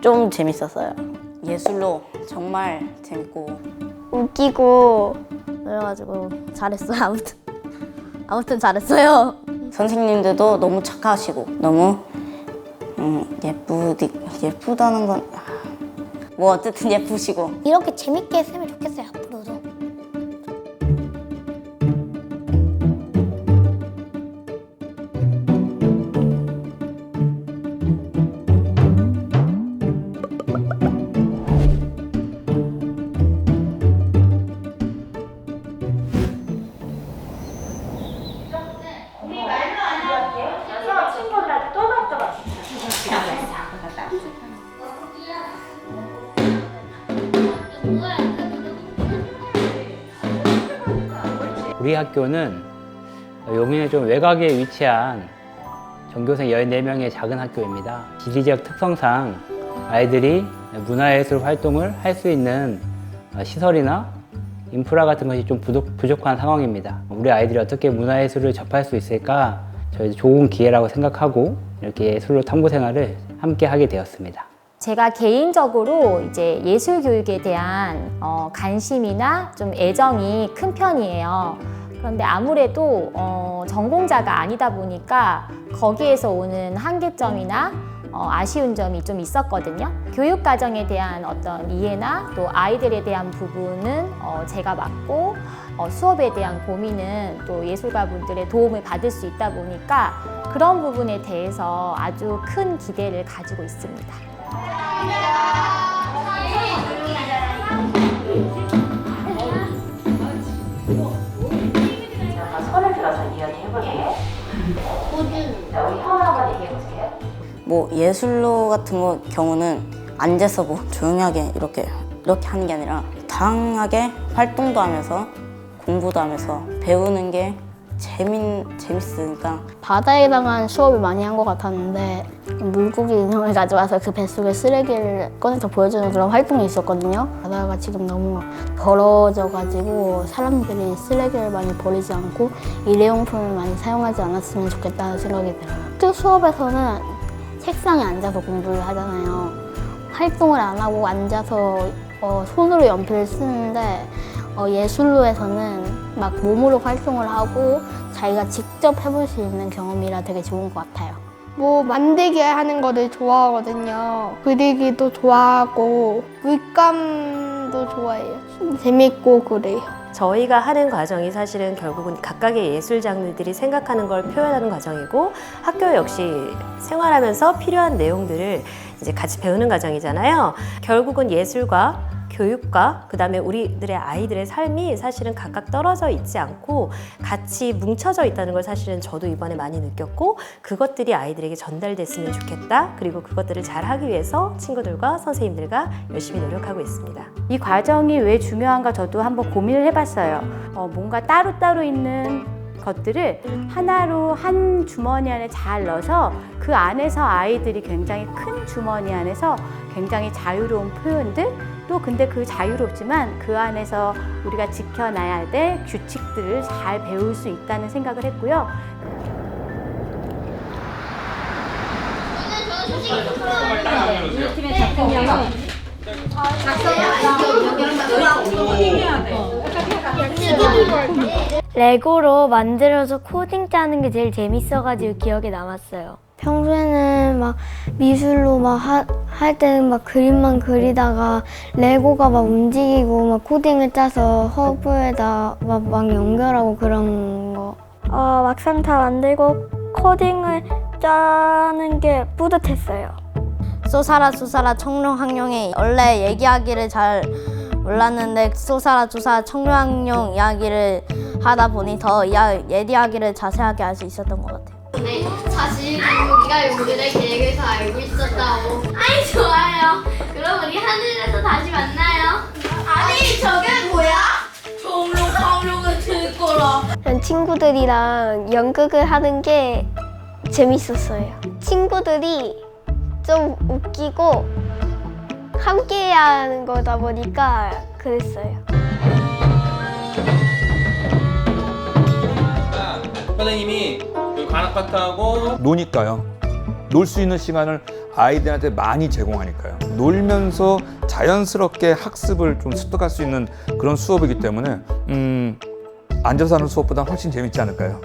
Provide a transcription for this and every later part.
좀 재밌었어요. 예술로 정말 재밌고 웃기고 그래가지고 잘했어요. 아무튼 아무튼 잘했어요. 선생님들도 너무 착하시고 너무 음, 예쁘디 예쁘다는 건 뭐 어쨌든 예쁘시고 이렇게 재밌게 했으면 좋겠어요. 우리 학교는 용인의 좀 외곽에 위치한 전교생 14명의 작은 학교입니다. 지리적 특성상 아이들이 문화예술 활동을 할 수 있는 시설이나 인프라 같은 것이 좀 부족, 부족한 상황입니다. 우리 아이들이 어떻게 문화예술을 접할 수 있을까 저희 좋은 기회라고 생각하고 이렇게 예술로 탐구 생활을 함께 하게 되었습니다. 제가 개인적으로 이제 예술 교육에 대한 어, 관심이나 좀 애정이 큰 편이에요. 그런데 아무래도 어, 전공자가 아니다 보니까 거기에서 오는 한계점이나 어, 아쉬운 점이 좀 있었거든요. 교육 과정에 대한 어떤 이해나 또 아이들에 대한 부분은 어, 제가 맡고 어, 수업에 대한 고민은 또 예술가 분들의 도움을 받을 수 있다 보니까 그런 부분에 대해서 아주 큰 기대를 가지고 있습니다. 뭐 예술로 같은 거 경우는 앉아서 뭐 조용하게 이렇게 이렇게 하는 게 아니라 다양하게 활동도 하면서 공부도 하면서 배우는 게 재밌 재밌으니까 바다에 해당한 수업을 많이 한 것 같았는데 물고기 인형을 가져와서 그 뱃속에 쓰레기를 꺼내서 보여주는 그런 활동이 있었거든요. 바다가 지금 너무 더러워져가지고 사람들이 쓰레기를 많이 버리지 않고 일회용품을 많이 사용하지 않았으면 좋겠다는 생각이 들어요. 학교 수업에서는 책상에 앉아서 공부를 하잖아요. 활동을 안 하고 앉아서 어, 손으로 연필을 쓰는데 어, 예술로에서는 막 몸으로 활동을 하고 자기가 직접 해볼 수 있는 경험이라 되게 좋은 것 같아요. 뭐 만들기 하는 거를 좋아하거든요. 그리기도 좋아하고 물감 도 좋아해요. 재밌고 그래요. 저희가 하는 과정이 사실은 결국은 각각의 예술 장르들이 생각하는 걸 표현하는 과정이고 학교 역시 생활하면서 필요한 내용들을 이제 같이 배우는 과정이잖아요. 결국은 예술과 교육과 그다음에 우리들의 아이들의 삶이 사실은 각각 떨어져 있지 않고 같이 뭉쳐져 있다는 걸 사실은 저도 이번에 많이 느꼈고 그것들이 아이들에게 전달됐으면 좋겠다. 그리고 그것들을 잘 하기 위해서 친구들과 선생님들과 열심히 노력하고 있습니다. 이 과정이 왜 중요한가 저도 한번 고민을 해봤어요. 어, 뭔가 따로따로 있는 것들을 하나로 한 주머니 안에 잘 넣어서 그 안에서 아이들이 굉장히 큰 주머니 안에서 굉장히 자유로운 표현들 또 근데 그 자유롭지만 그 안에서 우리가 지켜놔야 될 규칙들을 잘 배울 수 있다는 생각을 했고요. 레고로 만들어서 코딩 짜는 게 제일 재밌어가지고 기억에 남았어요. 평소에는 막 미술로 막할 때는 막 그림만 그리다가 레고가 막 움직이고 막 코딩을 짜서 허브에다 막, 막 연결하고 그런 거. 어, 막상 다 만들고 코딩을 짜는 게 뿌듯했어요. 쏘사라 쏘사라 청룡학룡이 원래 얘기하기를 잘 몰랐는데 쏘사라 쏘사라 청룡학룡 이야기를 하다 보니 더 이야, 얘기하기를 자세하게 알 수 있었던 것 같아요. 사실 우리가 요들의 계획을 다 알고 있었다고. 아이 좋아요. 그럼 우리 하늘에서 다시 만나요. 아니 저게 뭐야? 정룡 강룡을 들 거라. 그냥 친구들이랑 연극을 하는 게 재밌었어요. 친구들이 좀 웃기고 함께 하는 거다 보니까 그랬어요. 선생님이 그 관악 파트하고 노니까요. 놀 수 있는 시간을 아이들한테 많이 제공하니까요. 놀면서 자연스럽게 학습을 좀 습득할 수 있는 그런 수업이기 때문에 음, 앉아서 하는 수업보다 훨씬 재밌지 않을까요?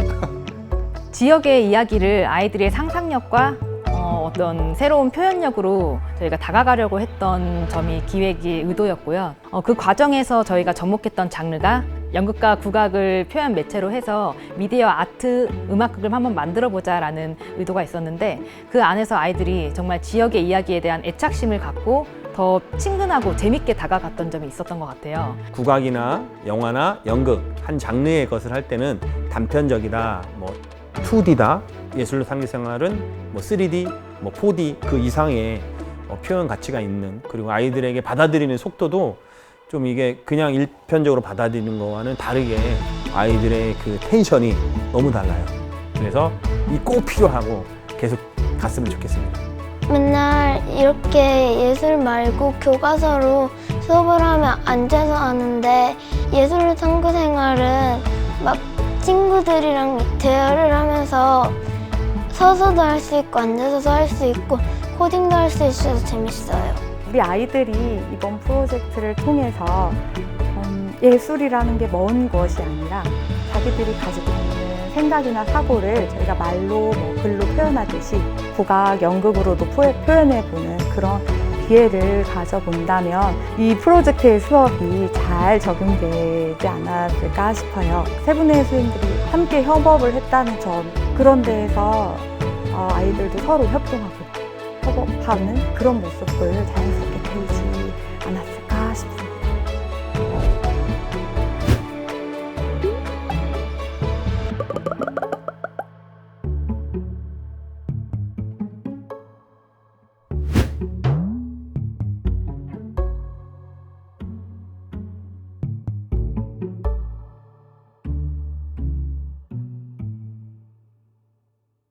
지역의 이야기를 아이들의 상상력과 어, 어떤 새로운 표현력으로 저희가 다가가려고 했던 점이 기획의 의도였고요. 어, 그 과정에서 저희가 접목했던 장르가 연극과 국악을 표현 매체로 해서 미디어 아트 음악극을 한번 만들어 보자라는 의도가 있었는데 그 안에서 아이들이 정말 지역의 이야기에 대한 애착심을 갖고 더 친근하고 재밌게 다가갔던 점이 있었던 것 같아요. 국악이나 영화나 연극 한 장르의 것을 할 때는 단편적이다, 뭐 2D다, 예술로 상기 생활은 뭐 3D, 뭐 4D 그 이상의 어, 표현 가치가 있는 그리고 아이들에게 받아들이는 속도도 좀 이게 그냥 일편적으로 받아들이는 거와는 다르게 아이들의 그 텐션이 너무 달라요. 그래서 이 꼭 필요하고 계속 갔으면 좋겠습니다. 맨날 이렇게 예술 말고 교과서로 수업을 하면 앉아서 하는데 예술 탐구 생활은 막 친구들이랑 대화를 하면서 서서도 할 수 있고 앉아서도 할 수 있고 코딩도 할 수 있어서 재밌어요. 우리 아이들이 이번 프로젝트를 통해서 음, 예술이라는 게 먼 것이 아니라 자기들이 가지고 있는 생각이나 사고를 저희가 말로 뭐 글로 표현하듯이 국악, 연극으로도 표- 표현해 보는 그런 기회를 가져본다면 이 프로젝트의 수업이 잘 적용되지 않았을까 싶어요. 세 분의 예술인들이 함께 협업을 했다는 점 그런 데에서 어, 아이들도 서로 협동하고 협업하는 그런 모습을 자연스럽게 보이지 않았을까 싶습니다.